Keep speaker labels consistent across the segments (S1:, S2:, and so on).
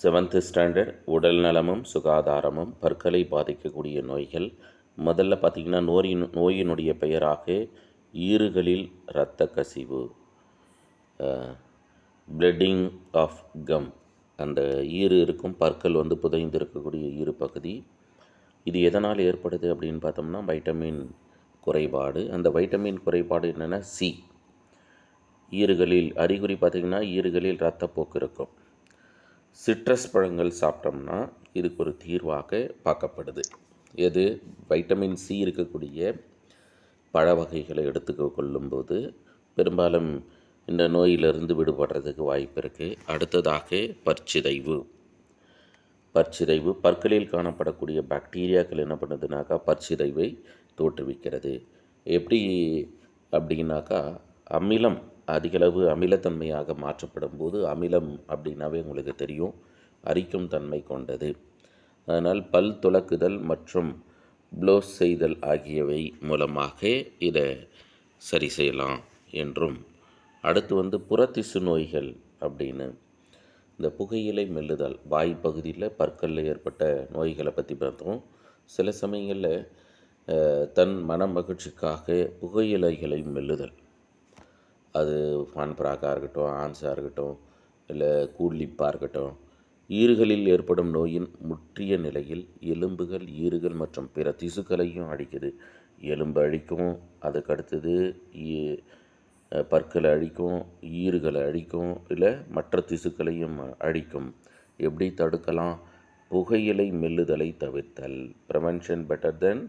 S1: Seventh standard உடல் நலமும் சுகாதாரமும் பற்களை பாதிக்கக்கூடிய நோய்கள். முதல்ல பார்த்திங்கன்னா நோயின் நோயினுடைய பெயராக ஈறுகளில் இரத்த கசிவு பிளட்டிங் ஆஃப் கம் அந்த ஈறு இருக்கும் பற்கள் வந்து புதைந்து இருக்கக்கூடிய ஈறு பகுதி. இது எதனால் ஏற்படுது அப்படின்னு பார்த்தோம்னா வைட்டமின் குறைபாடு. அந்த வைட்டமின் குறைபாடு என்னென்னா சி ஈறுகளில் அறிகுறி பார்த்திங்கன்னா ஈறுகளில் இரத்தப்போக்கு இருக்கும். சிட்ரஸ் பழங்கள் சாப்பிட்டோம்னா இதுக்கு ஒரு தீர்வாக பார்க்கப்படுது. எது? வைட்டமின் சி இருக்கக்கூடிய பழ வகைகளை எடுத்துக்க கொள்ளும்போது பெரும்பாலும் இந்த நோயிலிருந்து விடுபடுறதுக்கு வாய்ப்பு இருக்குது அடுத்ததாக பற்சிதைவு. பற்சிதைவு பற்களில் காணப்படக்கூடிய பாக்டீரியாக்கள் என்ன பண்ணுதுனாக்கா பற்சிதைவை தோற்றுவிக்கிறது. எப்படி அப்படின்னாக்கா அமிலம் அதிகளவு அமிலத்தன்மையாக மாற்றப்படும் போது அமிலம் அப்படின்னாவே உங்களுக்கு தெரியும். அரிக்கும் தன்மை கொண்டது. அதனால் பல் துலக்குதல் மற்றும் ப்ளோஸ் செய்தல் ஆகியவை மூலமாக இதை சரி செய்யலாம் என்றும். அடுத்து வந்து புறத்திசு நோய்கள் அப்படின்னு. இந்த புகையிலை மெல்லுதல் வாய் பகுதியில் பற்களில் ஏற்பட்ட நோய்களை பற்றி பார்த்தோம். சில சமயங்களில் தன் மன மகிழ்ச்சிக்காக புகையிலைகளை மெல்லுதல். அது ஃபான்பராக்காக இருக்கட்டும் ஆன்ஸாக இருக்கட்டும் இல்லை கூட்லிப்பாக இருக்கட்டும் ஈறுகளில் ஏற்படும் நோயின் முற்றிய நிலையில் எலும்புகள் ஈறுகள் மற்றும் பிற திசுக்களையும் அழிக்குது. எலும்பு அழிக்கும் அதுக்கடுத்தது பற்களை அழிக்கும் ஈறுகளை அழிக்கும் இல்லை மற்ற திசுக்களையும் அழிக்கும். எப்படி தடுக்கலாம்? புகையிலை மெல்லுதலை தவிர்த்தல். ப்ரிவென்ஷன் பெட்டர் தென்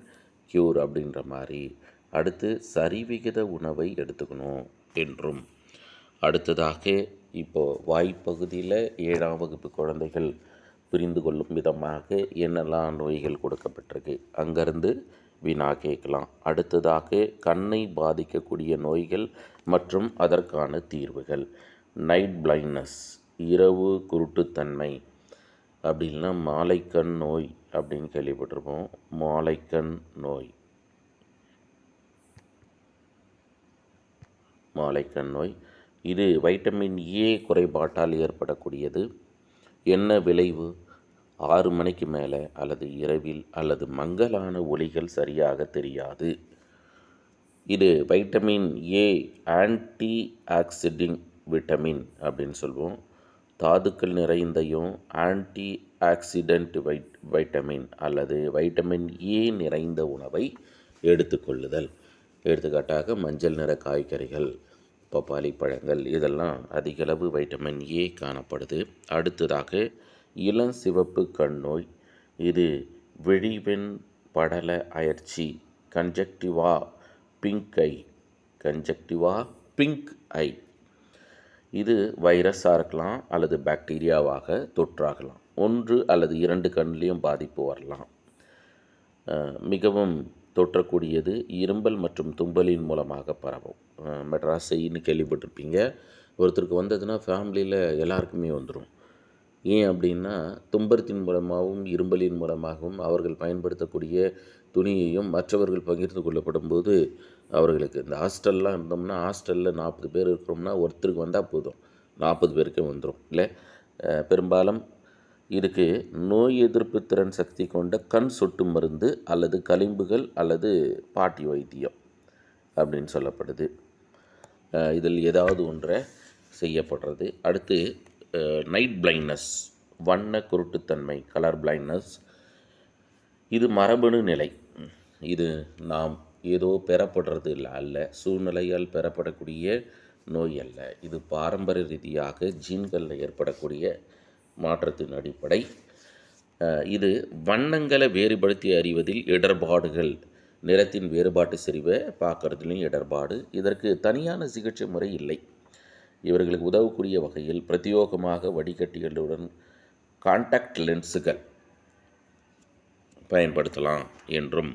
S1: க்யூர் அப்படின்ற மாதிரி. அடுத்து சரிவிகித உணவை எடுத்துக்கணும். என்றும். அடுத்ததாக இப்போது வாய்ப்பகுதியில் ஏழாம் வகுப்பு குழந்தைகள் புரிந்து கொள்ளும் விதமாக என்னெல்லாம் நோய்கள் கொடுக்கப்பட்டிருக்கு அங்கேருந்து வினா கேட்கலாம். அடுத்ததாக கண்ணை பாதிக்கக்கூடிய நோய்கள் மற்றும் அதற்கான தீர்வுகள். நைட் பிளைண்ட்னஸ் இரவு குருட்டுத்தன்மை அப்படின்னா மாலைக்கண் நோய் அப்படின்னு கேள்விப்பட்டிருப்போம். மாலைக்கண் நோய். மாலைக்கண் நோய். இது வைட்டமின் ஏ குறைபாட்டால் ஏற்படக்கூடியது. என்ன விளைவு? ஆறு மணிக்கு மேலே அல்லது இரவில் அல்லது மங்கலான ஒளிகள் சரியாக தெரியாது. இது வைட்டமின் ஏ ஆன்டி ஆக்சிடிங் விட்டமின் அப்படின்னு சொல்லுவோம் தாதுக்கள் நிறைந்தையும் ஆன்டி ஆக்சிடென்ட் வைட் வைட்டமின் அல்லது வைட்டமின் ஏ நிறைந்த உணவை எடுத்துக்கொள்ளுதல். எடுத்துக்காட்டாக மஞ்சள் நிற காய்கறிகள். பப்பாளி பழங்கள் இதெல்லாம் அதிகளவு வைட்டமின் ஏ காணப்படுது. அடுத்ததாக இளஞ்சிவப்பு கண் நோய். இது விழிவெண் படல அயற்சி கன்ஜக்டிவா பிங்க் ஐ கன்ஜக்டிவா பிங்க் ஐ. இது வைரஸாக இருக்கலாம் அல்லது பாக்டீரியாவாக தொற்றாகலாம். ஒன்று அல்லது இரண்டு கண்லேயும் பாதிப்பு வரலாம். மிகவும் தொற்றக்கூடியது இரும்பல் மற்றும் தும்பலின் மூலமாக பரவும். மெட்ராஸைன்னு கேள்விப்பட்டிருப்பீங்க. ஒருத்தருக்கு வந்ததுன்னா ஃபேமிலியில் எல்லாருக்குமே வந்துடும் ஏன் அப்படின்னா தும்பரத்தின் மூலமாகவும் இரும்பலின் மூலமாகவும் அவர்கள் பயன்படுத்தக்கூடிய துணியையும் மற்றவர்கள் பகிர்ந்து கொள்ளப்படும் போது அவர்களுக்கு இந்த ஹாஸ்டல்லாம் இருந்தோம்னா ஹாஸ்டலில் நாற்பது பேர் இருக்கிறோம்னா ஒருத்தருக்கு வந்தால் போதும். நாற்பது பேருக்கே வந்துடும் இல்லை? பெரும்பாலும் இதுக்கு நோய் எதிர்ப்பு திறன் சக்தி கொண்ட கண் சொட்டு மருந்து அல்லது களிம்புகள் அல்லது பாட்டி வைத்தியம் அப்படின்னு சொல்லப்படுது. இதில் ஏதாவது ஒன்றை செய்யப்படுறது. அடுத்து நைட் பிளைண்ட்னஸ் வண்ண குருட்டுத்தன்மை கலர் பிளைண்ட்னஸ் இது மரபணு நிலை. இது நாம் ஏதோ பெறப்படுறது இல்லை அல்ல. சூழ்நிலையால் பெறப்படக்கூடிய நோய் அல்ல. இது பாரம்பரிய ரீதியாக ஜீன்களில் ஏற்படக்கூடிய மாற்றத்தின் அடிப்படை. இது வண்ணங்களை வேறுபடுத்தி அறிவதில் இடர்பாடுகள் நிறத்தின் வேறுபாட்டு செறிவை பார்க்குறதுலையும் இடர்பாடு. இதற்கு தனியான சிகிச்சை முறை இல்லை. இவர்களுக்கு உதவக்கூடிய வகையில் பிரத்யோகமாக வடிகட்டிகளுடன் கான்டாக்ட் லென்ஸுகள் பயன்படுத்தலாம் என்றும்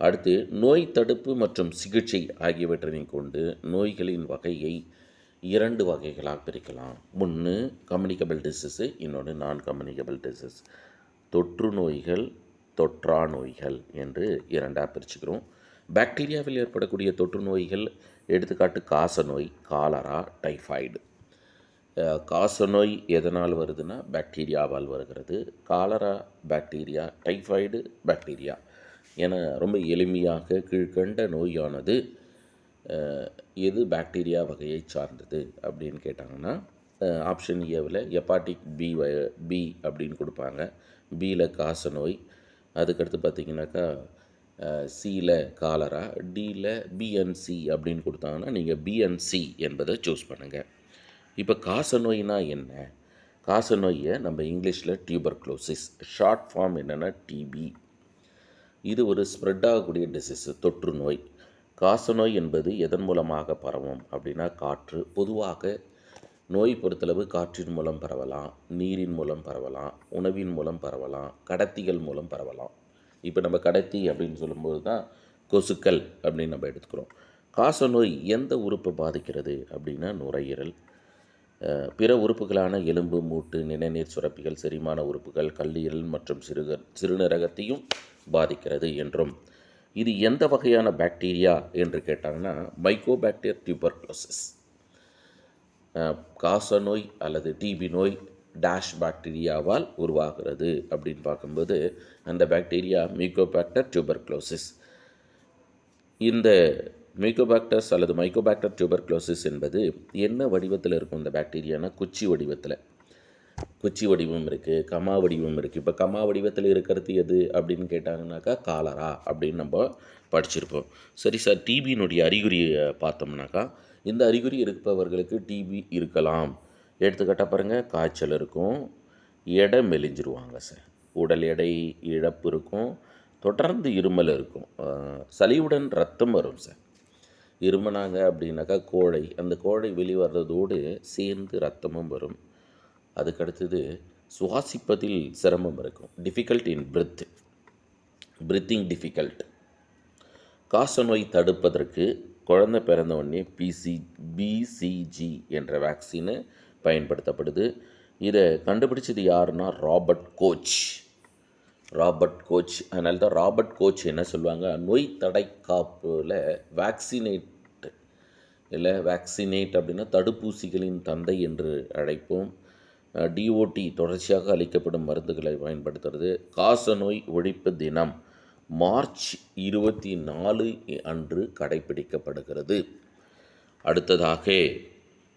S1: அடுத்து நோய் தடுப்பு மற்றும் சிகிச்சை ஆகியவற்றினை கொண்டு நோய்களின் வகையை இரண்டு வகைகளாக பிரிக்கலாம். ஒன்று கம்யூனிகபிள் டிசீஸு இன்னொன்று நான் கம்யூனிகபிள் டிசீஸ் தொற்று நோய்கள் தொற்றா நோய்கள் என்று இரண்டாக பிரிச்சுக்கிறோம். பாக்டீரியாவில் ஏற்படக்கூடிய தொற்று நோய்கள் எடுத்துக்காட்டு காச நோய் காலரா டைஃபாய்டு காச காசநோய் எதனால் வருதுன்னா பாக்டீரியாவால் வருகிறது. காலரா பாக்டீரியா டைஃபாய்டு பாக்டீரியா என ரொம்ப எளிமையாக கீழ்கண்ட நோயானது எது பாக்டீரியா வகையை சார்ந்தது அப்படின்னு கேட்டாங்கன்னா ஆப்ஷன் ஏவில் ஹெப்பாட்டிக் பி வ பி அப்படின்னு கொடுப்பாங்க. பியில் காச நோய் அதுக்கடுத்து பார்த்தீங்கன்னாக்கா சியில் காலரா டியில் பிஎன்சி அப்படின்னு கொடுத்தாங்கன்னா நீங்கள் பிஎன்சி என்பதை சூஸ் பண்ணுங்கள் இப்போ காச நோய்னா என்ன? காச நோயை நம்ம இங்கிலீஷில் டியூபர்க்ளோசிஸ் ஷார்ட் ஃபார்ம் என்னென்னா டிபி இது ஒரு ஸ்ப்ரெட் ஆகக்கூடிய டிசீஸு தொற்று நோய். காசநோய் என்பது எதன் மூலமாக பரவும் அப்படின்னா காற்று. பொதுவாக நோய் பொறுத்தளவு காற்றின் மூலம் பரவலாம் நீரின் மூலம் பரவலாம் உணவின் மூலம் பரவலாம் கடத்திகள் மூலம் பரவலாம். இப்போ நம்ம கடத்தி அப்படின்னு சொல்லும்போது தான் கொசுக்கள் அப்படின்னு நம்ம எடுத்துக்கிறோம். காசநோய் எந்த உறுப்பை பாதிக்கிறது அப்படின்னா நுரையீரல். பிற உறுப்புகளான எலும்பு மூட்டு நிணநீர் சுரப்பிகள் செரிமான உறுப்புகள் கல்லீரல் மற்றும் சிறுக சிறுநீரகத்தையும் பாதிக்கிறது என்றும் இது எந்த வகையான பாக்டீரியா என்று கேட்டாங்கன்னா மைக்கோபாக்டீர் டியூபர்குலோசிஸ் காசநோய் அல்லது டிபி நோய் டேஷ் பாக்டீரியாவால் உருவாகிறது அப்படின்னு பார்க்கும்போது அந்த பாக்டீரியா மியூகோபாக்டர் டியூபர்குலோசிஸ் இந்த மியூகோபாக்டர்ஸ் அல்லது மைக்கோபாக்டர் டியூபர்குலோசிஸ் என்பது என்ன வடிவத்தில் இருக்கும் இந்த பாக்டீரியானா குச்சி வடிவத்தில். குச்சி வடிவம் இருக்குது கமா வடிவம் இருக்குது இப்போ கமா வடிவத்தில் இருக்கிறது எது அப்படின்னு கேட்டாங்கனாக்கா காலரா அப்படின்னு நம்ம படிச்சிருப்போம். சரி சார் டிபியினுடைய அறிகுறியை பார்த்தோம்னாக்கா இந்த அறிகுறி இருப்பவர்களுக்கு டிபி இருக்கலாம். எடுத்துக்காட்டாக பாருங்கள் காய்ச்சல் இருக்கும் எடை மெலிஞ்சிருவாங்க சார் உடல் எடை இழப்பு இருக்கும் தொடர்ந்து இருமல் இருக்கும். அஹ், சளியுடன் ரத்தம் வரும் சார் இருமனாங்க அப்படின்னாக்கா கோழை. அந்த கோழை வெளிவரதோடு சேர்ந்து ரத்தமும் வரும். அதுக்கடுத்தது சுவாசிப்பதில் சிரமம் இருக்கும். Difficult in breath breathing difficult காசநோய் தடுப்பதற்கு குழந்தை பிறந்த உடனே பிசி பிசிஜி என்ற வேக்சினு பயன்படுத்தப்படுது. இதை கண்டுபிடிச்சது யாருன்னா ராபர்ட் கோச் ராபர்ட் கோச் அதனால தான் ராபர்ட் கோச் என்ன சொல்லுவாங்க? நோய் தடை காப்பில் வேக்சினேட் இல்லை வேக்சினேட் அப்படின்னா தடுப்பூசிகளின் தந்தை என்று அழைப்போம். டிஓடி தொடர்ச்சியாக அளிக்கப்படும் மருந்துகளை பயன்படுத்துறது. காசநோய் ஒழிப்பு தினம் மார்ச் இருபத்தி நாலு அன்று கடைபிடிக்கப்படுகிறது. அடுத்ததாக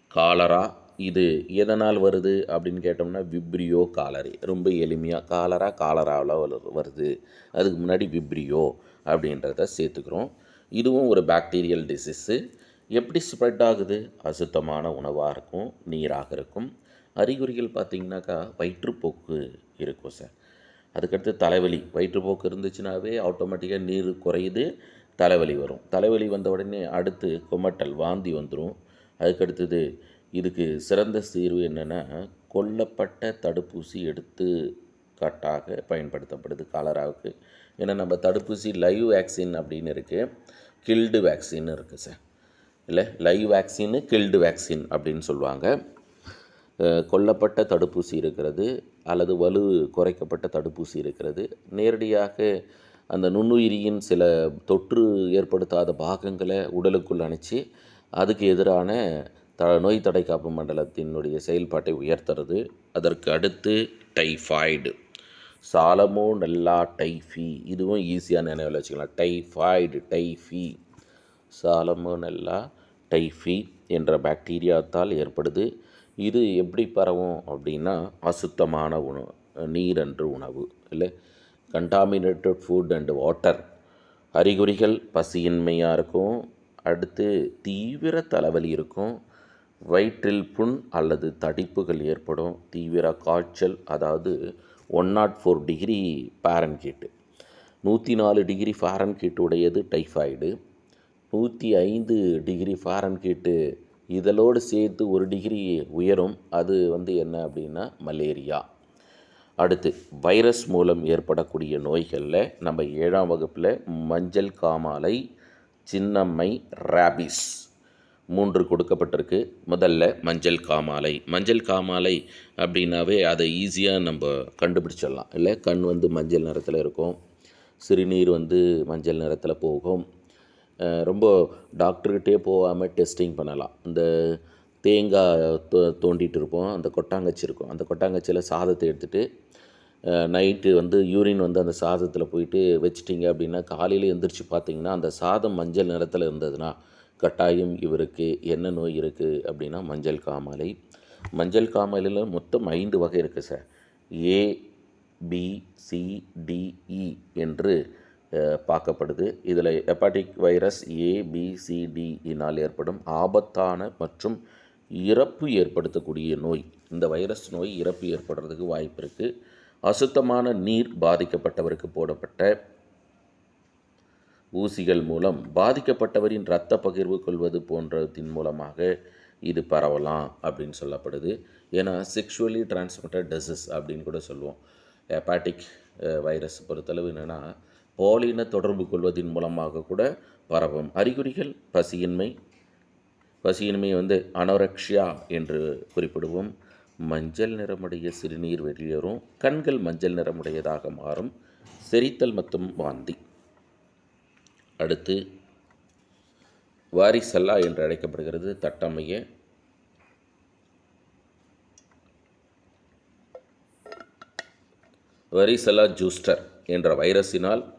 S1: காலரா இது எதனால் வருது அப்படின்னு கேட்டோம்னா விப்ரியோ காலரி. ரொம்ப எளிமையாக காலரா காலராவில் வருது. அதுக்கு முன்னாடி விப்ரியோ அப்படின்றத சேர்த்துக்கிறோம். இதுவும் ஒரு பாக்டீரியல் டிசீஸு எப்படி ஸ்ப்ரெட் ஆகுது? அசுத்தமான உணவாக இருக்கும் நீராக இருக்கும். அறிகுறிகள் பார்த்திங்கனாக்கா வயிற்றுப்போக்கு இருக்கும் சார். அதுக்கடுத்து தலைவலி வயிற்றுப்போக்கு இருந்துச்சுனாவே ஆட்டோமேட்டிக்காக நீர் குறையுது தலைவலி வரும். தலைவலி வந்த உடனே அடுத்து குமட்டல் வாந்தி வந்துடும் அதுக்கடுத்தது இதுக்கு சிறந்த தீர்வு என்னென்னா கொல்லப்பட்ட தடுப்பூசி எடுத்து காட்டாக பயன்படுத்தப்படுது காலராவுக்கு. ஏன்னா நம்ம தடுப்பூசி லைவ் வேக்சின் அப்படின்னு இருக்குது கில்டு வேக்சின்னு இருக்குது சார். இல்லை லைவ் வேக்சின்னு கில்டு வேக்சின் அப்படின்னு சொல்லுவாங்க. கொல்லப்பட்ட தடுப்பூசி இருக்கிறது அல்லது வலு குறைக்கப்பட்ட தடுப்பூசி இருக்கிறது. நேரடியாக அந்த நுண்ணுயிரியின் சில தொற்று ஏற்படுத்தாத பாகங்களை உடலுக்குள் அணைச்சி அதுக்கு எதிரான த நோய் தடை காப்பு மண்டலத்தினுடைய செயல்பாட்டை உயர்த்துறது. அதற்கு அடுத்து டைஃபாய்டு. சாலமோனெல்லா டைஃபி. இதுவும் ஈஸியாக நினைவில் வச்சுக்கலாம். Typhoid typhi. சாலமோனெல்லா டைஃபி என்ற பாக்டீரியாத்தால் ஏற்படுது. இது எப்படி பரவும் அப்படின்னா அசுத்தமான உணவு நீர் என்று உணவு இல்லை? கண்டாமினேட்டட் ஃபுட் அண்டு வாட்டர் அறிகுறிகள் பசியின்மையாக இருக்கும் அடுத்து தீவிர தலைவலி இருக்கும் வயிற்றில் புண் அல்லது தடிப்புகள் ஏற்படும் தீவிர காய்ச்சல் அதாவது one not four degree Fahrenheit நூற்றி நாலு டிகிரி ஃபாரன்கீட்டு உடையது டைஃபாய்டு நூற்றி ஐந்து டிகிரி ஃபாரன்கீட்டு இதழோடு சேர்த்து ஒரு டிகிரி உயரும். அது வந்து என்ன அப்படின்னா மலேரியா அடுத்து வைரஸ் மூலம் ஏற்படக்கூடிய நோய்களில் நம்ம ஏழாம் வகுப்பில் மஞ்சள் காமாலை சின்னம்மை ரேபிஸ் மூன்று கொடுக்கப்பட்டிருக்கு. முதல்ல மஞ்சள் காமாலை. மஞ்சள் காமாலை அப்படின்னாவே அதை ஈஸியாக நம்ம கண்டுபிடிச்சிடலாம். இல்லை கண் வந்து மஞ்சள் நிறத்தில் இருக்கும். சிறுநீர் வந்து மஞ்சள் நிறத்தில் போகும். ரொம்ப டாக்டர்கிட்டே போகாமல் டெஸ்டிங் பண்ணலாம். இந்த தேங்காய் தோ தோண்டிட்டு இருப்போம். அந்த கொட்டாங்கச்சி இருக்கும். அந்த கொட்டாங்கச்சியில் சாதத்தை எடுத்துகிட்டு நைட்டு வந்து யூரின் வந்து அந்த சாதத்தில் போயிட்டு வச்சிட்டிங்க அப்படின்னா காலையில் எந்திரிச்சு பார்த்தீங்கன்னா அந்த சாதம் மஞ்சள் நிறத்தில் இருந்ததுன்னா கட்டாயம் இவருக்கு என்ன நோய் இருக்குது அப்படின்னா மஞ்சள் காமாலை. மஞ்சள் காமாலையில் மொத்தம் ஐந்து வகை இருக்குது sir A B C D E e என்று பார்க்கப்படுது. இதில் ஹெப்பாட்டிக் வைரஸ் ஏபிசிடியினால் ஏற்படும் ஆபத்தான மற்றும் இறப்பு ஏற்படுத்தக்கூடிய நோய். இந்த வைரஸ் நோய் இறப்பு ஏற்படுறதுக்கு வாய்ப்பு இருக்குது அசுத்தமான நீர் பாதிக்கப்பட்டவருக்கு போடப்பட்ட ஊசிகள் மூலம் பாதிக்கப்பட்டவரின் இரத்த பகிர்வு கொள்வது போன்றதின் மூலமாக இது பரவலாம் அப்படின்னு சொல்லப்படுது. ஏன்னா செக்ஷுவலி டிரான்ஸ்மிட்டட் டிசீஸ் அப்படின்னு கூட சொல்லுவோம். ஹெப்பாட்டிக் வைரஸ் பொறுத்தளவு என்னென்னா பாலின தொடர்பு கொள்வதன் மூலமாக கூட பரவும். அறிகுறிகள் பசியின்மை. பசியின்மை வந்து அனோரக்ஷியா என்று குறிப்பிடுவோம். மஞ்சள் நிறமுடைய சிறுநீர் வெளியேறும். கண்கள் மஞ்சள் நிறமுடையதாக மாறும். செரித்தல் மற்றும் வாந்தி. அடுத்து வாரிசல்லா என்று அழைக்கப்படுகிறது. தட்டமைய. வரிசலா ஜூஸ்டர் என்ற வைரஸினால்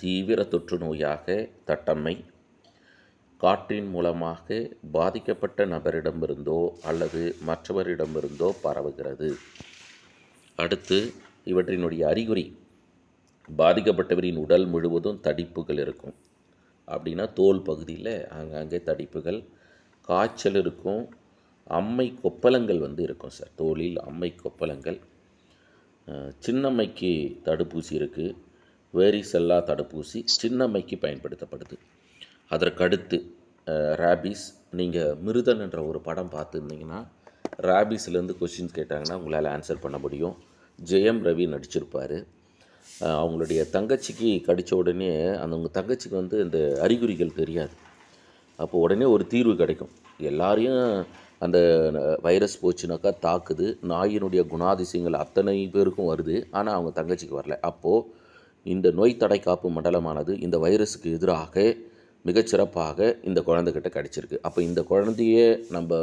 S1: தீவிர தொற்று நோயாக தட்டம்மை காற்றின் மூலமாக பாதிக்கப்பட்ட நபரிடமிருந்தோ அல்லது மற்றவரிடமிருந்தோ பரவுகிறது. அடுத்து இவற்றினுடைய அறிகுறி பாதிக்கப்பட்டவரின் உடல் முழுவதும் தடிப்புகள் இருக்கும். அப்படின்னா தோல் பகுதியில் அங்கங்கே தடிப்புகள் காய்ச்சல் இருக்கும் அம்மை கொப்பளங்கள் வந்து இருக்கும் சார். தோலில் அம்மை கொப்பளங்கள். சின்னம்மைக்கு தடுப்பூசி இருக்குது வேரிசெல்லா தடுப்பூசி சின்னம்மைக்கு பயன்படுத்தப்படுது. அதற்கடுத்து ரேபிஸ் நீங்கள் மிருதன் என்ற ஒரு படம் பார்த்துருந்தீங்கன்னா ரேபிஸ்லேருந்து கொஷின்ஸ் கேட்டாங்கன்னா உங்களால் ஆன்சர் பண்ண முடியும். ஜெயம் ரவி நடிச்சிருப்பார். அவங்களுடைய தங்கச்சிக்கு கடித்த உடனே அந்த உங்கள் தங்கச்சிக்கு வந்து இந்த அறிகுறிகள் தெரியாது. அப்போ உடனே ஒரு தீர்வு கிடைக்கும். எல்லாரையும் அந்த வைரஸ் போச்சுனாக்கா தாக்குது. நாயினுடைய குணாதிசயங்கள் அத்தனை பேருக்கும் வருது. ஆனால் அவங்க தங்கச்சிக்கு வரல. அப்போது இந்த நோய் தடை காப்பு மண்டலமானது இந்த வைரஸுக்கு எதிராக மிகச்சிறப்பாக இந்த குழந்தைகிட்ட கிடச்சிருக்கு. அப்போ இந்த குழந்தைய நம்ம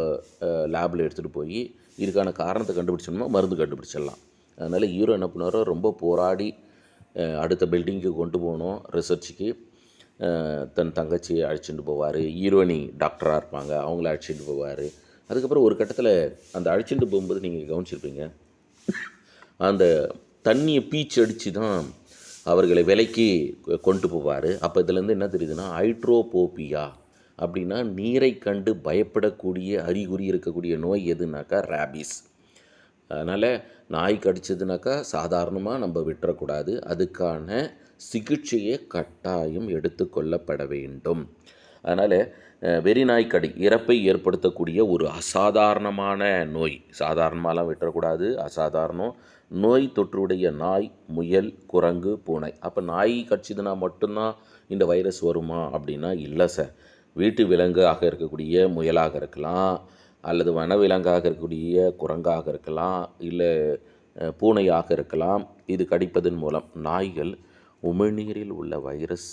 S1: லேபில் எடுத்துகிட்டு போய் இதுக்கான காரணத்தை கண்டுபிடிச்சோம்னா மருந்து கண்டுபிடிச்சிடலாம். அதனால் ஹீரோ என்ன பண்ணாரோ ரொம்ப போராடி அடுத்த பில்டிங்க்கு கொண்டு போகணும் ரிசர்ச்சுக்கு தன் தங்கச்சியை அழைச்சிட்டு போவார். ஹீரோனி டாக்டராக இருப்பாங்க அவங்கள அழைச்சிட்டு போவார். அதுக்கப்புறம் ஒரு கட்டத்தில் அந்த அழைச்சிட்டு போகும்போது நீங்கள் கவனிச்சிருப்பீங்க. அந்த தண்ணியை பீச்சு அடித்து தான் அவர்களை விலைக்கு கொ- கொண்டு போவார். அப்போ இதுலேருந்து என்ன தெரியுதுன்னா ஹைட்ரோபோபியா அப்படின்னா நீரை கண்டு பயப்படக்கூடிய அறிகுறி இருக்கக்கூடிய நோய் எதுனாக்கா ரேபிஸ் அதனால் நாய் கடிச்சதுனாக்கா சாதாரணமாக நம்ம விட்டுறக்கூடாது. அதுக்கான சிகிச்சையை கட்டாயம் எடுத்துக்கொள்ளப்பட வேண்டும். அதனால் வெறிநாய் கடி இறப்பை ஏற்படுத்தக்கூடிய ஒரு அசாதாரணமான நோய் சாதாரணமாலாம் விட்டுறக்கூடாது அசாதாரணம் நோய் தொற்றுடைய நாய் முயல் குரங்கு பூனை. அப்போ நாய் கட்சிதுனா மட்டும்தான் இந்த வைரஸ் வருமா? அப்படின்னா இல்லை சார். வீட்டு விலங்காக இருக்கக்கூடிய முயலாக இருக்கலாம் அல்லது வனவிலங்காக இருக்கக்கூடிய குரங்காக இருக்கலாம் இல்லை பூனையாக இருக்கலாம். இது கடிப்பதன் மூலம் நாய்கள் உமிழ்நீரில் உள்ள வைரஸ்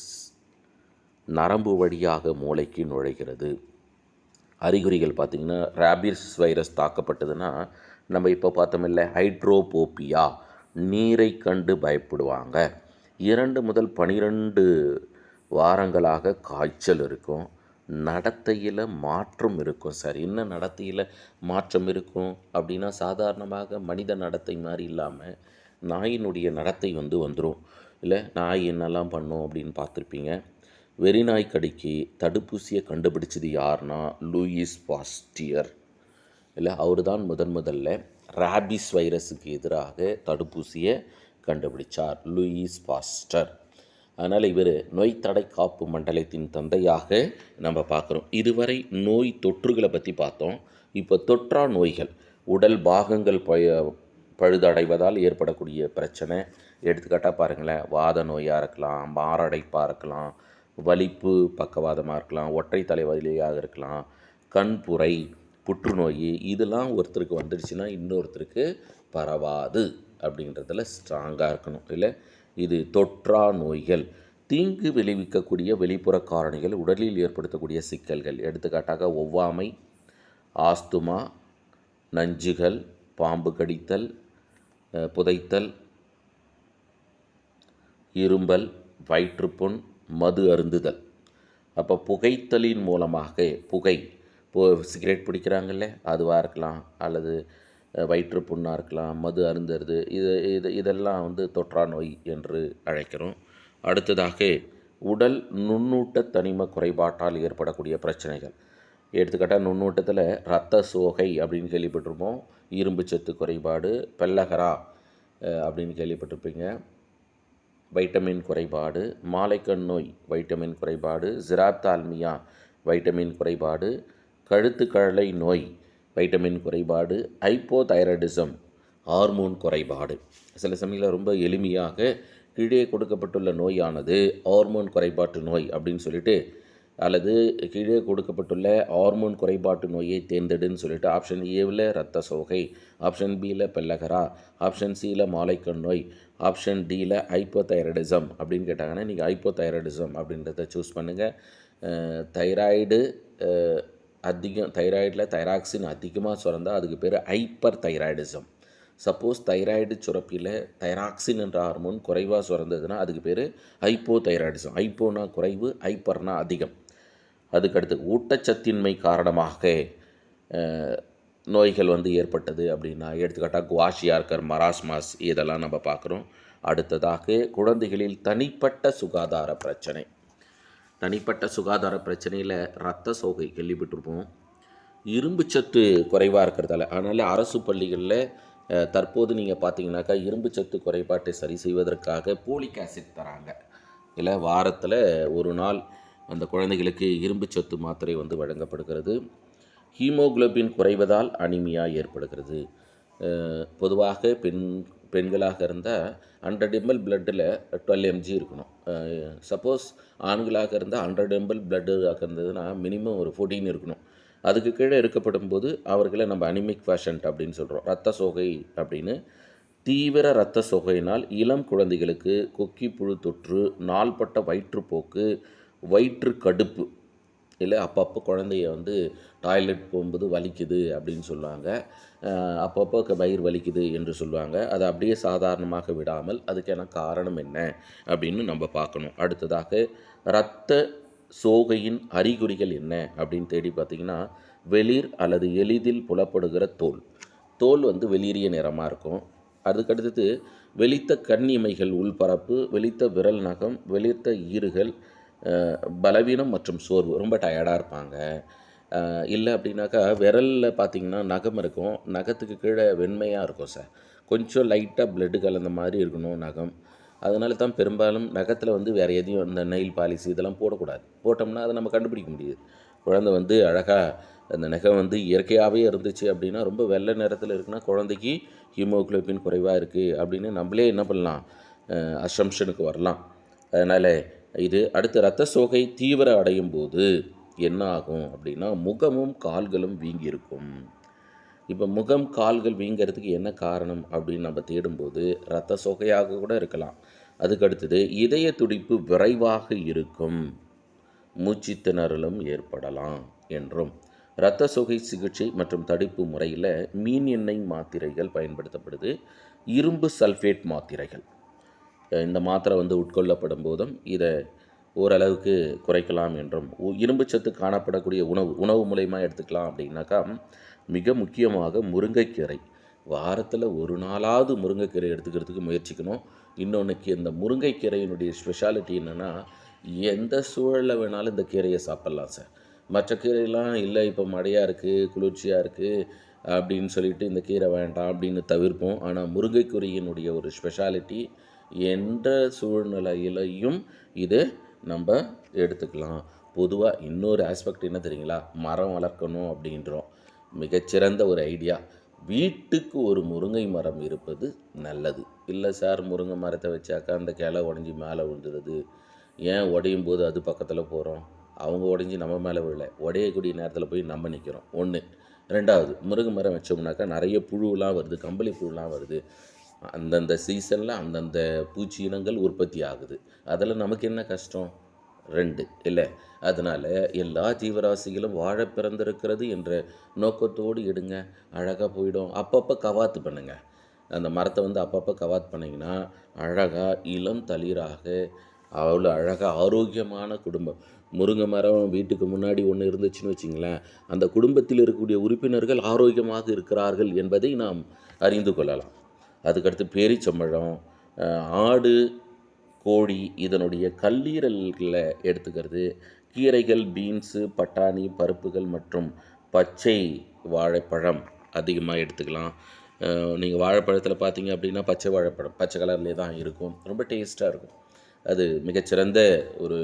S1: நரம்பு வழியாக மூளைக்கு நுழைகிறது. அறிகுறிகள் பார்த்திங்கன்னா ரேபிஸ் வைரஸ் தாக்கப்பட்டதுன்னா நம்ம இப்போ பார்த்தோம் இல்லை ஹைட்ரோபோப்பியா நீரை கண்டு பயப்படுவாங்க. இரண்டு முதல் பனிரெண்டு வாரங்களாக காய்ச்சல் இருக்கும். நடத்தையில் மாற்றம் இருக்கும் சார் என்ன நடத்தையில் மாற்றம் இருக்கும் அப்படின்னா சாதாரணமாக மனித நடத்தை மாதிரி இல்லாமல் நாயினுடைய நடத்தை வந்து வந்துடும் இல்லை நாய் என்னெல்லாம் பண்ணும் அப்படின்னு பார்த்துருப்பீங்க. வெறிநாய் கடிக்கு தடுப்பூசியை கண்டுபிடிச்சது யாருன்னா லூயிஸ் பாஸ்டியர். இல்லை அவர் தான் முதன் முதல்ல ராபிஸ் வைரஸுக்கு எதிராக தடுப்பூசியை கண்டுபிடிச்சார். லூயிஸ் பாஸ்டர் அதனால் இவர் நோய் தடை காப்பு மண்டலத்தின் தந்தையாக நம்ம பார்க்குறோம். இதுவரை நோய் தொற்றுகளை பற்றி பார்த்தோம். இப்போ தொற்றா நோய்கள் உடல் பாகங்கள் பய பழுதடைவதால் ஏற்படக்கூடிய பிரச்சனை. எடுத்துக்காட்டாக பாருங்களேன் வாத நோயாக இருக்கலாம் மாரடைப்பாக இருக்கலாம் வலிப்பு பக்கவாதமாக இருக்கலாம் ஒற்றை தலைவலியாக இருக்கலாம் கண்புரை புற்றுநோய் இதெல்லாம் ஒருத்தருக்கு வந்துடுச்சுன்னா இன்னொருத்தருக்கு பரவாது அப்படின்றதில் ஸ்ட்ராங்காக இருக்கணும் இல்லை? இது தொற்றா நோய்கள். தீங்கு விளைவிக்கக்கூடிய வெளிப்புற காரணிகள் உடலில் ஏற்படுத்தக்கூடிய சிக்கல்கள். எடுத்துக்காட்டாக ஒவ்வாமை ஆஸ்துமா நஞ்சுகள் பாம்பு கடித்தல் புதைத்தல் இரும்பல் வயிற்றுப்புண் மது அருந்துதல். அப்போ புகைத்தலின் மூலமாக புகை இப்போ சிகரெட் பிடிக்கிறாங்கல்ல அதுவாக இருக்கலாம் அல்லது வயிற்று புண்ணாக இருக்கலாம் மது அருந்தருது இது இது இதெல்லாம் வந்து தொற்றா நோய் என்று அழைக்கிறோம். அடுத்ததாக உடல் நுண்ணூட்ட தனிம குறைபாட்டால் ஏற்படக்கூடிய பிரச்சனைகள். எடுத்துக்காட்டால் நுண்ணூட்டத்தில் ரத்த சோகை அப்படின்னு கேள்விப்பட்டிருப்போம் இரும்பு சத்து குறைபாடு பெல்லகரா அப்படின்னு கேள்விப்பட்டிருப்பீங்க வைட்டமின் குறைபாடு மாலைக்கண் நோய் வைட்டமின் குறைபாடு ஜிராப்தால்மியா வைட்டமின் குறைபாடு கழுத்து கழலை நோய் வைட்டமின் குறைபாடு ஹைப்போதைரடிசம் ஹார்மோன் குறைபாடு. சில சமயங்களில் ரொம்ப எளிமையாக கீழே கொடுக்கப்பட்டுள்ள நோயானது ஹார்மோன் குறைபாட்டு நோய் அப்படின்னு சொல்லிட்டு அல்லது கீழே கொடுக்கப்பட்டுள்ள ஹார்மோன் குறைபாட்டு நோயை தேர்ந்தெடுன்னு சொல்லிட்டு ஆப்ஷன் ஏவில் ரத்த சோகை ஆப்ஷன் பியில் பெல்லகரா ஆப்ஷன் சியில் மாலைக்கண் நோய் ஆப்ஷன் டியில் ஹைப்போதைரடிசம் அப்படின்னு கேட்டாங்கன்னா நீங்கள் ஹைப்போதைரடிசம் அப்படின்றத சூஸ் பண்ணுங்கள் தைராய்டு அதிகம் தைராய்டில் தைராக்சின் அதிகமாக சுரந்தால் அதுக்கு பேர் ஹைப்பர் தைராய்டிசம். சப்போஸ் தைராய்டு சுரப்பியில் தைராக்சின் என்ற ஹார்மோன் குறைவாக சுரந்ததுன்னா அதுக்கு பேர் ஹைப்போ தைராய்டிசம் ஹைப்போனா குறைவு ஹைப்பர்னா அதிகம். அதுக்கடுத்து ஊட்டச்சத்தின்மை காரணமாக நோய்கள் வந்து ஏற்பட்டது அப்படின்னா எடுத்துக்காட்டாக குவாஷியார்கர் மராஸ்மாஸ் இதெல்லாம் நம்ம பார்க்குறோம். அடுத்ததாக குழந்தைகளில் தனிப்பட்ட சுகாதார பிரச்சனை. தனிப்பட்ட சுகாதார பிரச்சனையில் ரத்த சோகை கேள்விப்பட்டிருப்போம். இரும்புச்சத்து குறைவாக இருக்கிறதால அதனால் அரசு பள்ளிகளில் தற்போது நீங்கள் பார்த்தீங்கன்னாக்கா இரும்பு சத்து குறைபாட்டை சரி செய்வதற்காக போலிக் ஆசிட் தராங்க. இல்லை வாரத்தில் ஒரு நாள் அந்த குழந்தைகளுக்கு இரும்புச்சத்து மாத்திரை வந்து வழங்கப்படுகிறது. ஹீமோகுளோபின் குறைவதால் அனிமியா ஏற்படுகிறது. பொதுவாக பெண் பெண்களாக இருந்தால் ஹண்ட்ரட் எம்எல் பிளட்டில் டுவெல் எம்ஜி இருக்கணும். சப்போஸ் ஆண்களாக இருந்தால் ஹண்ட்ரட் எம்எல் பிளட்டாக இருந்ததுன்னா மினிமம் ஒரு ஃபோர்டீன் இருக்கணும். அதுக்கு கீழே இருக்கப்படும் போது அவர்களை நம்ம அனிமிக் பேஷண்ட் அப்படின்னு சொல்கிறோம் ரத்த சோகை அப்படின்னு. தீவிர இரத்த சோகையினால் இளம் குழந்தைகளுக்கு கொக்கி புழு தொற்று நாள்பட்ட வயிற்றுப்போக்கு வயிற்று கடுப்பு இல்லை அப்பப்போ குழந்தைய வந்து டாய்லெட் போகும்போது வலிக்குது அப்படின்னு சொல்லுவாங்க. அப்பப்போ வயிறு வலிக்குது என்று சொல்லுவாங்க. அதை அப்படியே சாதாரணமாக விடாமல் அதுக்கான காரணம் என்ன அப்படின்னு நம்ம பார்க்கணும். அடுத்ததாக இரத்த சோகையின் அறிகுறிகள் என்ன அப்படின்னு தேடி பார்த்தீங்கன்னா வெளிர் அல்லது எளிதில் புலப்படுகிற தோல். தோல் வந்து வெளிரிய நிறமாக இருக்கும். அதுக்கடுத்தது வெளித்த கண்ணிமைகள் உள்பரப்பு வெளித்த விரல் நகம் வெளித்த ஈறுகள் பலவீனம் மற்றும் சோர்வு. ரொம்ப டயர்டாக இருப்பாங்க. இல்லை அப்படின்னாக்கா விரலில் பார்த்தீங்கன்னா நகம் இருக்கும். நகத்துக்கு கீழே வெண்மையாக இருக்கும் சார் கொஞ்சம் லைட்டாக பிளட்டு கலந்த மாதிரி இருக்கணும் நகம். அதனால தான் பெரும்பாலும் நகத்தில் வந்து வேறு எதையும் இந்த நெயில் பாலிசி இதெல்லாம் போடக்கூடாது. போட்டோம்னா அதை நம்ம கண்டுபிடிக்க முடியாது. குழந்தை வந்து அழகாக அந்த நகம் வந்து இயற்கையாகவே இருந்துச்சு அப்படின்னா ரொம்ப வெள்ளை நிறத்தில் இருக்குன்னா குழந்தைக்கு ஹீமோக்ளோபின் குறைவாக இருக்குது அப்படின்னு நம்மளே என்ன பண்ணலாம்? அசம்ஷனுக்கு வரலாம். அதனால் இது அடுத்து இரத்த சோகை தீவிர அடையும் போது என்ன ஆகும் அப்படின்னா முகமும் கால்களும் வீங்கியிருக்கும். இப்போ முகம் கால்கள் வீங்கிறதுக்கு என்ன காரணம் அப்படின்னு நம்ம தேடும்போது இரத்த சோகையாக கூட இருக்கலாம். அதுக்கு அடுத்தது இதய துடிப்பு விரைவாக இருக்கும். மூச்சு திணறலும் ஏற்படலாம் என்றும். இரத்த சோகை சிகிச்சை மற்றும் தடுப்பு முறையில் மீன் எண்ணெய் மாத்திரைகள் பயன்படுத்தப்படுது. இரும்பு சல்ஃபேட் மாத்திரைகள். இந்த மாத்திரை வந்து உட்கொள்ளப்படும் போதும் இதை ஓரளவுக்கு குறைக்கலாம் என்றும் உ- இரும்புச்சத்து காணப்படக்கூடிய உணவு உணவு மூலயமா எடுத்துக்கலாம் அப்படின்னாக்கா மிக முக்கியமாக முருங்கைக்கீரை. வாரத்தில் ஒரு நாளாவது முருங்கைக்கீரை எடுத்துக்கிறதுக்கு முயற்சிக்கணும். இன்னொன்றுக்கு இந்த முருங்கைக்கீரையினுடைய ஸ்பெஷாலிட்டி என்னென்னா எந்த சூழலில் வேணாலும் இந்த கீரையை சாப்பிட்லாம் சார். மற்ற கீரையெல்லாம் இல்லை இப்போ மழையாக இருக்குது குளிர்ச்சியாக இருக்குது அப்படின்னு சொல்லிட்டு இந்த கீரை வேண்டாம் அப்படின்னு தவிர்ப்போம். ஆனால் முருங்கைக்கீரையினுடைய ஒரு ஸ்பெஷாலிட்டி எந்த சூழ்நிலையிலையும் இது நம்ம எடுத்துக்கலாம். பொதுவாக இன்னொரு ஆஸ்பெக்ட் என்ன தெரியுங்களா? மரம் வளர்க்கணும் அப்படின்றோம். மிகச்சிறந்த ஒரு ஐடியா வீட்டுக்கு ஒரு முருங்கை மரம் இருப்பது நல்லது. இல்லை சார் முருங்கை மரத்தை வச்சாக்கா அந்த கிளை உடஞ்சி மேலே விழுந்துடுது ஏன் உடையும் போது அது பக்கத்தில் போகிறோம் அவங்க உடஞ்சி நம்ம மேலே விழல. உடையக்கூடிய நேரத்தில் போய் நம்ம நிற்கிறோம் ஒன்று ரெண்டாவது முருங்கை மரம் வச்சோம்னாக்கா நிறைய புழுலாம் வருது. கம்பளி புழுலாம் வருது. அந்தந்த சீசனில் அந்தந்த பூச்சி இனங்கள் உற்பத்தி ஆகுது. அதில் நமக்கு என்ன கஷ்டம்? ரெண்டு இல்லை. அதனால் எல்லா ஜீவராசிகளும் வாழ பிறந்திருக்கிறது என்ற நோக்கத்தோடு எடுங்க. அழகாக போயிடும். அப்பப்போ கவாத்து பண்ணுங்க. அந்த மரத்தை வந்து அப்பப்போ கவாத் பண்ணிங்கன்னா அழகாக இளம் தளிராக அவ்வளோ அழகாக ஆரோக்கியமான குடும்பம். முருங்கை மரம் வீட்டுக்கு முன்னாடி ஒன்று இருந்துச்சுன்னு வச்சிங்களேன் அந்த குடும்பத்தில் இருக்கக்கூடிய உறுப்பினர்கள் ஆரோக்கியமாக இருக்கிறார்கள் என்பதை நாம் அறிந்து கொள்ளலாம். அதுக்கடுத்து பேரிச்சம்பழம் ஆடு கோழி இதனுடைய கல்லீரல்களை எடுத்துக்கிறது. கீரைகள் பீன்ஸு பட்டாணி பருப்புகள் மற்றும் பச்சை வாழைப்பழம் அதிகமாக எடுத்துக்கலாம். நீங்கள் வாழைப்பழத்தில் பார்த்தீங்க அப்படின்னா பச்சை வாழைப்பழம் பச்சை கலர்லேயே தான் இருக்கும். ரொம்ப டேஸ்ட்டாக இருக்கும். அது மிகச்சிறந்த ஒரு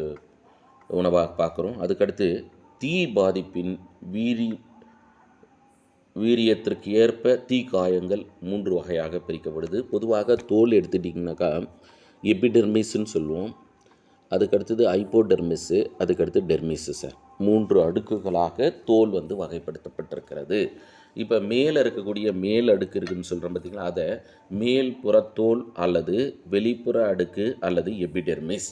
S1: உணவாக பார்க்குறோம் அதுக்கடுத்து தீ பாதிப்பின் வீரி வீரியத்திற்கு ஏற்ப தீ காயங்கள் மூன்று வகையாக பிரிக்கப்படுது. பொதுவாக தோல் எடுத்துட்டிங்கனாக்கா எபிடெர்மிஸ்ன்னு சொல்லுவோம். அதுக்கடுத்தது ஐப்போடெர்மிஸு அதுக்கடுத்து டெர்மிஸு சார் மூன்று அடுக்குகளாக தோல் வந்து வகைப்படுத்தப்பட்டிருக்கிறது. இப்போ மேலே இருக்கக்கூடிய மேல் அடுக்கு இருக்குன்னு சொல்கிறோம் பார்த்தீங்களா அதை மேல் தோல் அல்லது வெளிப்புற அடுக்கு அல்லது எபிடெர்மிஸ்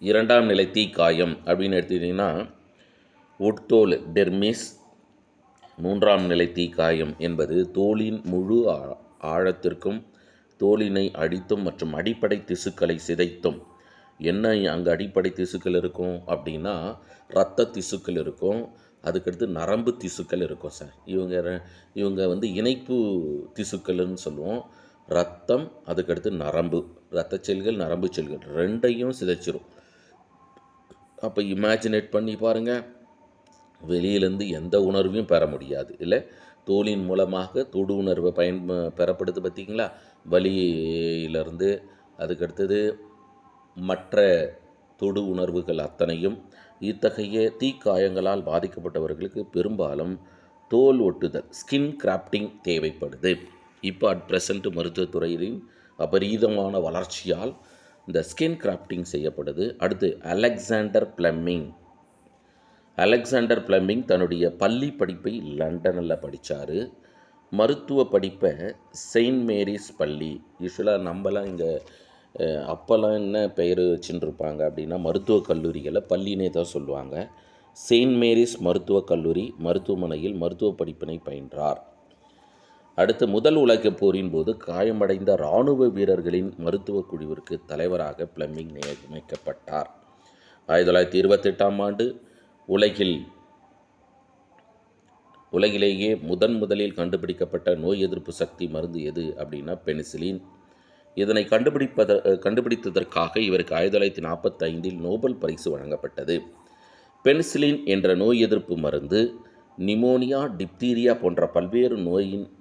S1: இரண்டாம் நிலை தீக்காயம் அப்படின்னு எடுத்துக்கிட்டிங்கன்னா உட்தோல் டெர்மிஸ் மூன்றாம் நிலை தீக்காயம் என்பது தோலின் முழு ஆ- ஆழத்திற்கும் தோலினை அடித்தும் மற்றும் அடிப்படை திசுக்களை சிதைத்தும். என்ன அங்கே அடிப்படை திசுக்கள் இருக்கும் அப்படின்னா இரத்த திசுக்கள் இருக்கும் அதுக்கடுத்து நரம்பு திசுக்கள் இருக்கும் சார். இவங்க இவங்க வந்து இணைப்பு திசுக்கள்னு சொல்லுவோம். ரத்தம் அதுக்கடுத்து நரம்பு இரத்த செல்கள் நரம்பு செல்கள் ரெண்டையும் சிதைச்சிரும். அப்போ இமேஜினேட் பண்ணி பாருங்கள் வெளியிலேருந்து எந்த உணர்வையும் பெற முடியாது. இல்லை? தோலின் மூலமாக தொடு உணர்வை பயன் பெறப்படுது பார்த்தீங்களா வலியிலிருந்து அதுக்கடுத்தது மற்ற தொடு உணர்வுகள் அத்தனையும் இத்தகைய தீக்காயங்களால் பாதிக்கப்பட்டவர்களுக்கு பெரும்பாலும் தோல் ஒட்டுதல் ஸ்கின் கிராஃப்டிங் தேவைப்படுது. இப்போ அட் ப்ரெசண்ட் மருத்துவத்துறையின் அபரீதமான வளர்ச்சியால் இந்த ஸ்கின் கிராஃப்டிங் செய்யப்படுது. அடுத்து அலெக்சாண்டர் பிளம்மிங் அலெக்சாண்டர் பிளம்மிங் தன்னுடைய பள்ளி படிப்பை லண்டனில் படித்தார் மருத்துவ படிப்பை செயின்ட் மேரிஸ் பள்ளி. யூஸ்வலாக நம்மலாம் இங்கே அப்போல்லாம் என்ன பெயர் வச்சுருப்பாங்க அப்படின்னா மருத்துவக் கல்லூரிகளை பள்ளினே தான் சொல்லுவாங்க. செயின்ட் மேரிஸ் மருத்துவக் கல்லூரி மருத்துவமனையில் மருத்துவ படிப்பினை பயின்றார். அடுத்து முதல் உலகப் போரின் போது காயமடைந்த இராணுவ வீரர்களின் மருத்துவக் குழுவிற்கு தலைவராக பிளம்மிங் நியமிக்கப்பட்டார். ஆயிரத்தி தொள்ளாயிரத்தி இருபத்தெட்டாம் ஆண்டு உலகில் உலகிலேயே முதன் முதலில் கண்டுபிடிக்கப்பட்ட நோய் எதிர்ப்பு சக்தி மருந்து எது அப்படின்னா பெனிசிலின். இதனை கண்டுபிடிப்பத கண்டுபிடித்ததற்காக இவருக்கு ஆயிரத்தி தொள்ளாயிரத்தி நாற்பத்தைந்தில் நோபல் பரிசு வழங்கப்பட்டது. பெனிசிலின் என்ற நோய் எதிர்ப்பு மருந்து நிமோனியா டிப்தீரியா போன்ற பல்வேறு நோயின்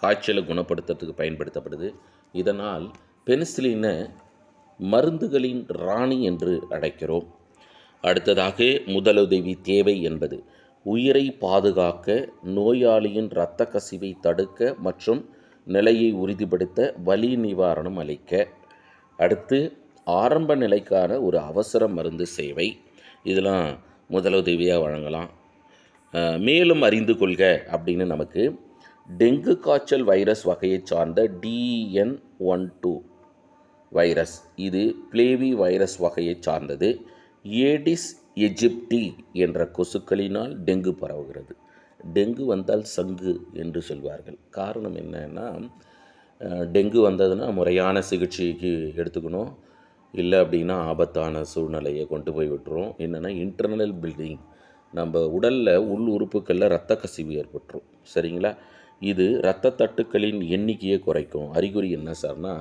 S1: காய்ச்சலை குணப்படுத்துறதுக்கு பயன்படுத்தப்படுது. இதனால் பெனிசிலினை மருந்துகளின் ராணி என்று அழைக்கிறோம். அடுத்ததாக முதலுதவி தேவை என்பது உயிரை பாதுகாக்க நோயாளியின் இரத்த கசிவை தடுக்க மற்றும் நிலையை உறுதிப்படுத்த வலி நிவாரணம் அளிக்க. அடுத்து ஆரம்ப நிலைக்கான ஒரு அவசர மருந்து சேவை. இதெல்லாம் முதலுதவியாக வழங்கலாம். மேலும் அறிந்து கொள்க அப்படின்னு நமக்கு டெங்கு காய்ச்சல் வைரஸ் வகையை சார்ந்த டிஎன் ஒன் டூ வைரஸ். இது பிளேவி வைரஸ் வகையைச் சார்ந்தது. ஏடிஸ் எஜிப்டி என்ற கொசுக்களினால் டெங்கு பரவுகிறது. டெங்கு வந்தால் சங்கு என்று சொல்வார்கள். காரணம் என்னன்னா டெங்கு வந்ததுன்னா முறையான சிகிச்சைக்கு எடுத்துக்கணும். இல்லை அப்படின்னா ஆபத்தான சூழ்நிலையை கொண்டு போய் விட்டுரும். என்னென்னா இன்டர்னல் பில்டிங் நம்ம உடலில் உள் உறுப்புகளில் ரத்த கசிவு ஏற்பட்டுரும். சரிங்களா? இது இரத்த தட்டுக்களின் எண்ணிக்கையை குறைக்கும். அறிகுறி என்ன சார்னா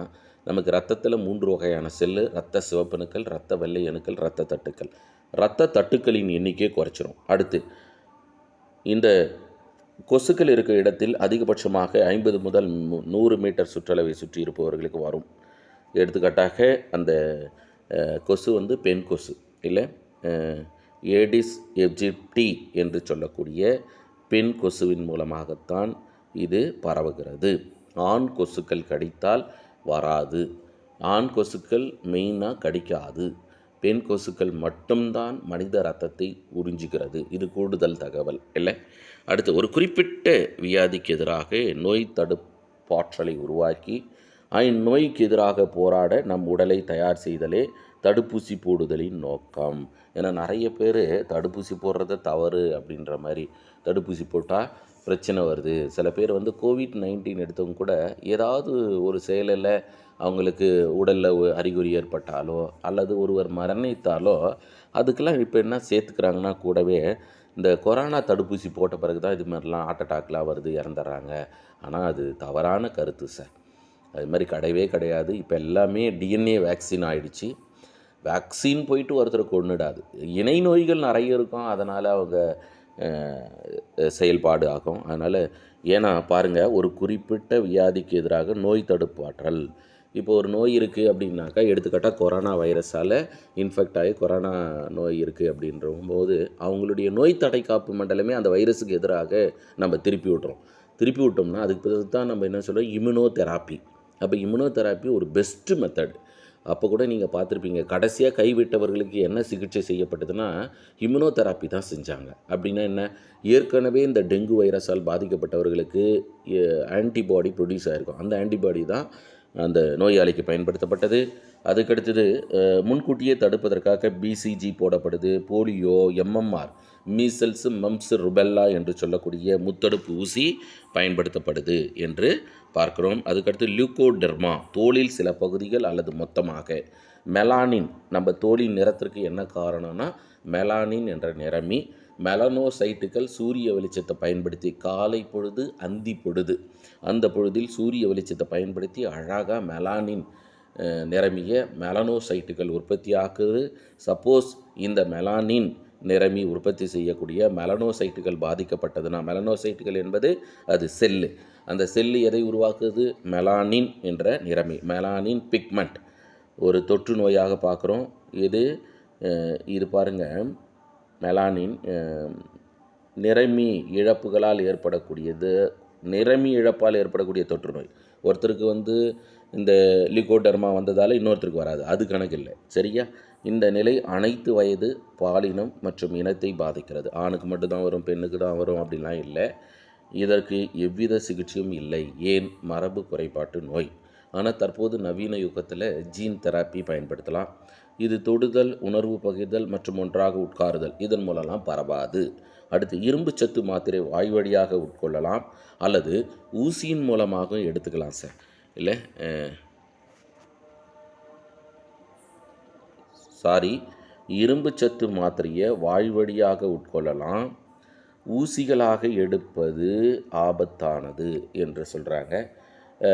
S1: நமக்கு ரத்தத்தில் மூன்று வகையான செல்லு ரத்த சிவப்பணுக்கள் ரத்த வெள்ளை அணுக்கள் ரத்த தட்டுக்கள். ரத்த தட்டுக்களின் எண்ணிக்கையை குறைச்சிரும். அடுத்து இந்த கொசுக்கள் இருக்கிற இடத்தில் அதிகபட்சமாக ஐம்பது முதல் நூறு மீட்டர் சுற்றளவை சுற்றி இருப்பவர்களுக்கு வரும். எடுத்துக்காட்டாக அந்த கொசு வந்து பெண் கொசு இல்லை ஏடிஸ் எப்ஜிப்டி என்று சொல்லக்கூடிய பெண் கொசுவின் மூலமாகத்தான் இது பரவுகிறது. ஆண் கொசுக்கள் கடித்தால் வராது. ஆண் கொசுக்கள் மெயினாக கடிக்காது. பெண் கொசுக்கள் மட்டும்தான் மனித ரத்தத்தை உறிஞ்சுகிறது. இது கூடுதல் தகவல். இல்லை? அடுத்து ஒரு குறிப்பிட்ட வியாதிக்கு எதிராக நோய் தடுப்பாற்றலை உருவாக்கி அந்நோய்க்கு எதிராக போராட நம் உடலை தயார் செய்தலே தடுப்பூசி போடுதலின் நோக்கம். ஏன்னா நிறைய பேர் தடுப்பூசி போடுறத தவறு அப்படின்ற மாதிரி தடுப்பூசி போட்டால் பிரச்சனை வருது. சில பேர் வந்து கோவிட் நைன்டீன் எடுத்தவங்க கூட ஏதாவது ஒரு செயலில் அவங்களுக்கு உடலில் அறிகுறி ஏற்பட்டாலோ அல்லது ஒருவர் மரணித்தாலோ அதுக்கெல்லாம் இப்போ என்ன சேர்த்துக்கிறாங்கன்னா கூடவே இந்த கொரோனா தடுப்பூசி போட்ட பிறகு தான் இது மாதிரிலாம் ஹார்ட் அட்டாக்லாம் வருது இறந்துடுறாங்க. ஆனால் அது தவறான கருத்து சார் அது மாதிரி கிடையவே கிடையாது. இப்போ எல்லாமே டிஎன்ஏ வேக்சின் ஆகிடுச்சு வேக்சின் போயிட்டு ஒருத்தரை கொன்னுடாது இணை நோய்கள் நிறைய இருக்கும். அதனால் அவங்க செயல்பாடு ஆகும். அதனால் ஏன்னா பாருங்கள் ஒரு குறிப்பிட்ட வியாதிக்கு எதிராக நோய் தடுப்பாற்றல். இப்போ ஒரு நோய் இருக்குது அப்படின்னாக்கா எடுத்துக்காட்டால் கொரோனா வைரஸால் இன்ஃபெக்ட் ஆகி கொரோனா நோய் இருக்குது அப்படின்ற போது அவங்களுடைய நோய் தடை காப்பு மண்டலமே அந்த வைரஸுக்கு எதிராக நம்ம திருப்பி விட்றோம் திருப்பி விட்டோம்னா அதுக்கு பிறகு தான் நம்ம என்ன சொல்கிறோம் இம்யூனோ தெராப்பி அப்போ இம்யூனோ தெராப்பி ஒரு பெஸ்ட்டு மெத்தட் அப்போ கூட நீங்கள் பார்த்துருப்பீங்க. கடைசியாக கைவிட்டவர்களுக்கு என்ன சிகிச்சை செய்யப்பட்டதுன்னா இம்யூனோதெராப்பி தான் செஞ்சாங்க. அப்படின்னா என்ன? ஏற்கனவே இந்த டெங்கு வைரஸால் பாதிக்கப்பட்டவர்களுக்கு ஆன்டிபாடி ப்ரொடியூஸ் ஆகிருக்கும் அந்த ஆன்டிபாடி தான் அந்த நோயாளிக்கு பயன்படுத்தப்பட்டது. அதுக்கடுத்தது முன்கூட்டியே தடுப்பதற்காக BCG போடப்படுது. Polio MMR measles mumps rubella என்று சொல்லக்கூடிய முத்தடுப்பு ஊசி பயன்படுத்தப்படுது என்று பார்க்கிறோம். அதுக்கடுத்து லியூகோடெர்மா தோலில் சில பகுதிகள் அல்லது மொத்தமாக. மெலானின் நம்ம தோலின் நிறத்திற்கு என்ன காரணம்னா மெலானின் என்ற நிறமி மெலனோசைட்டுகள் சூரிய வெளிச்சத்தை பயன்படுத்தி காலை பொழுது அந்தி பொழுது. அந்த பொழுதில் சூரிய வெளிச்சத்தை பயன்படுத்தி அழகாக மெலானின் நிரம்பிய மெலனோசைட்டுகள் உற்பத்தி ஆக்குது. சப்போஸ் இந்த மெலானின் நிரம்பி உற்பத்தி செய்யக்கூடிய மெலனோசைட்டுகள் பாதிக்கப்பட்டதுன்னா மெலனோசைட்டுகள் என்பது அது செல்லு. அந்த செல்லு எதை உருவாக்குது? மெலானின் என்ற நிறமி மெலானின் பிக்மெண்ட். ஒரு தொற்று நோயாக பார்க்குறோம். இது இது பாருங்கள் மெலானின் நிறமி இழப்புகளால் ஏற்படக்கூடியது நிறமி இழப்பால் ஏற்படக்கூடிய தொற்று நோய். ஒருத்தருக்கு வந்து இந்த லிகோடர்மா வந்ததால் இன்னொருத்தருக்கு வராது. அது கணக்கு இல்லை. சரியா? இந்த நிலை அனைத்து வயது பாலினம் மற்றும் இனத்தை பாதிக்கிறது. ஆணுக்கு மட்டும்தான் வரும் பெண்ணுக்கு தான் வரும் அப்படிலாம் இல்லை. இதற்கு எவ்வித சிகிச்சையும் இல்லை. ஏன்? மரபு குறைபாட்டு நோய். ஆனால் தற்போது நவீன யுகத்தில் ஜீன் தெராப்பி பயன்படுத்தலாம். இது தொடுதல் உணர்வு பகிர்தல் மற்றும் ஒன்றாக உட்காருதல். இதன் மூலம்லாம் பரவாது. அடுத்து இரும்பு சத்து மாத்திரை வாய் வழியாக உட்கொள்ளலாம். அல்லது ஊசியின் மூலமாகவும் எடுத்துக்கலாம் சார். இல்லை சாரி இரும்பு சத்து மாத்திரையை வாய் வழியாக உட்கொள்ளலாம். ஊசிகளாக எடுப்பது ஆபத்தானது என்று சொல்கிறாங்க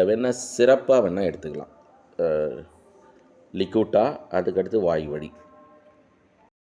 S1: வேணால் சிறப்பாக வேணால் எடுத்துக்கலாம். லிக்யூட்டா அதுக்கடுத்து வாய் வழி